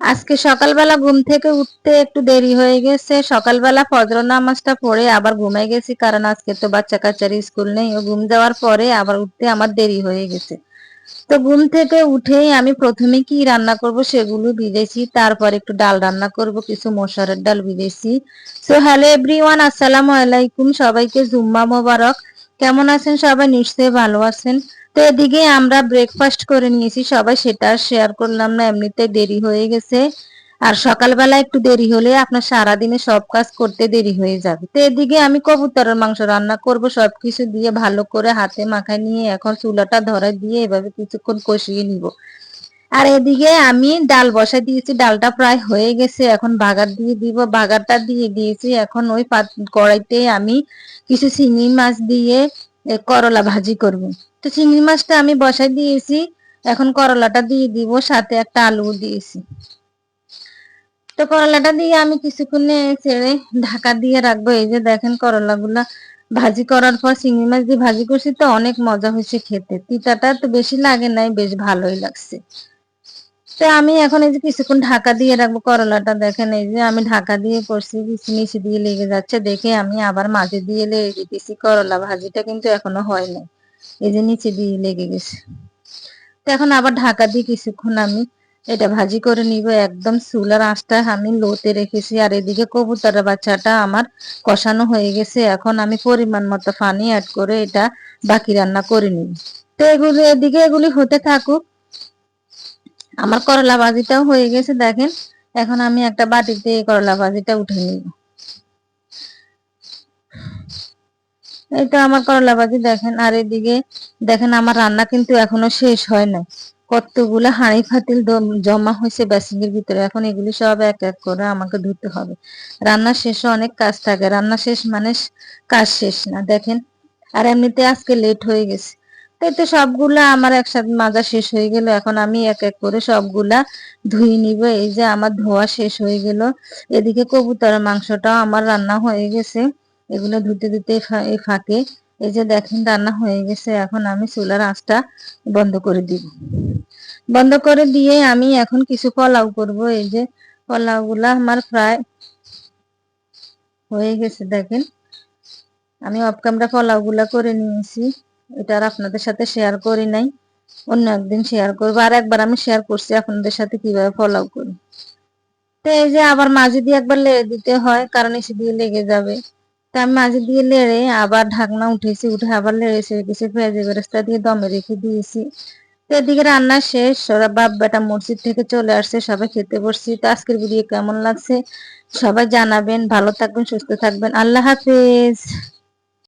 আজকে সকালবেলা ঘুম থেকে উঠতে একটু দেরি হয়ে গেছে। সকালবেলা ফজর নামাজটা পড়ে আবার ঘুমাই গেছি, কারণ আজকে তো বাচ্চা কাচ্চার স্কুল নেই। ঘুম যাওয়ার পরে আবার উঠতে আমার দেরি হয়ে গেছে। তো ঘুম থেকে উঠেই আমি প্রথমে কি রান্না করব সেগুলো ভিজেছি, তারপর একটু ডাল রান্না করব, কিছু মশারের ডাল ভিজেছি। সো হ্যালো এভরিওয়ান আসসালামু আলাইকুম, সবাইকে জুম্মা মোবারক। কেমন আছেন সবাই? নিশ্চয়ই ভালো আছেন। তো এদিকে আমরা ব্রেকফাস্ট করে নিয়েছি, সবাই সেটা শেয়ার করলাম না, এমনিতে দেরি হয়ে গেছে। আর সকালবেলা একটু দেরি হলে আপনার সারাদিনে সব কাজ করতে দেরি হয়ে যাবে। তো এদিকে আমি কবুতরের মাংস রান্না করব, সবকিছু দিয়ে ভালো করে হাতে মাখায় নিয়ে এখন চুলাটা ধরে দিয়ে এভাবে কিছুক্ষণ কষিয়ে নিব। আর এদিকে আমি ডাল বসাই দিয়েছি, ডালটা প্রায় হয়ে গেছে, এখন বাগার দিয়ে দিব। বাগারটা দিয়ে দিয়েছি, এখন ওই কড়াইতে আমি কিছু চিংড়ি মাছ দিয়ে করলা ভাজি করব। তো চিংড়ি মাছটা আমি বসাই দিয়েছি। এখন করলাটা দিয়ে দিব, সাথে একটা আলু দিয়েছি। তো করলাটা দিয়ে আমি কিছুক্ষণে ছেড়ে ঢাকা দিয়ে রাখব। এই যে দেখেন করলাগুলা ভাজি করার পর চিংড়ি মাছ দিয়ে ভাজি করছি তো অনেক মজা হয়েছে খেতে। তিতাটা তো বেশি লাগে নাই, বেশ ভালোই লাগছে। তো আমি এখন এই যে কিছুক্ষণ ঢাকা দিয়ে রাখব করলাটা। দেখেন এই যে আমি ঢাকা দিয়ে করছি নিচে দিয়ে লেগে যাচ্ছে। দেখে আমি আবার মাঝে দিয়ে লেগে দিতেছি করলা ভাজিটা কিন্তু এখনও হয় নাই। এই যে নিচে দিয়ে লেগে গেছে। তো এখন আবার ঢাকা দিয়ে কিছুক্ষণ আমি এটা ভাজি করে নিব, একদম চুলার আঁচটা আমি লোতে রেখেছি। আর এদিকে কবুতরের বাচ্চাটা আমার কষানো হয়ে গেছে। এখন আমি পরিমাণ মতো পানি অ্যাড করে এটা বাকি রান্না করে নিব। তো এগুলি এদিকে এগুলি হতে থাকুক। আমার করলা ভাজিটাও হয়ে গেছে, দেখেন। এখন আমি একটা বাটিতে করলা ভাজিটা উঠে নিব। তো আমার করলা ভাজি, দেখেন। আর এদিকে দেখেন, আমার রান্না কিন্তু এখনও শেষ হয় না কতগুলো হাঁড়ি ফাতিল জমা হয়েছে বেসিনের ভিতরে। এখন এগুলি সব এক এক করে আমাকে ধুতে হবে। রান্না শেষে অনেক কাজ থাকে। রান্না শেষ মানে কাজ শেষ না, দেখেন। আর এমনিতে আজকে লেট হয়ে গেছে। তো সবগুলা আমার একসাথে মাজা শেষ হয়ে গেল। এখন আমি এক এক করে সবগুলা ধুয়ে নিব। এই যে আমার ধোয়া শেষ হয়ে গেল। এদিকে কবুতর মাংসটাও আমার রান্না হয়ে গেছে। এগুলো ধুতে ধুতে এই ফাঁকে। এই যে দেখেন, রান্না হয়ে গেছে। এখন আমি চুলার আঁচটা বন্ধ করে দিব। বন্ধ করে দিয়ে আমি এখন কিছু পোলাও করব। এই যে পোলাও গুলা আমার প্রায় হয়ে গেছে, দেখেন। আমি অফ ক্যামেরা পোলাও গুলা করে নিয়েছি। এটা আর আপনাদের সাথে শেয়ার করি নাই। অন্য একদিন শেয়ার করব। আর একবার আমি শেয়ার করছি আপনাদের সাথে কীভাবে পোলাও করি। তো এই যে আবার মাঝে দিয়ে একবার লেড়ে দিতে হয়, কারণ এসে দিয়ে লেগে যাবে। তা আমি মাঝে দিয়ে লেড়ে আবার ঢাকনা উঠেছি, উঠে আবার লেড়েছে কিছু ফেজে বেরেস্তা দিয়ে দমে রেখে দিয়েছি। তো এদিকে রান্না শেষ, ওরা বাপ বেটা মসজিদ থেকে চলে আসছে, সবাই খেতে বসছি। তো আজকের ভিডিও কেমন লাগছে? সবাই জানাবেন, ভালো থাকবেন, সুস্থ থাকবেন। আল্লাহ হাফিজ।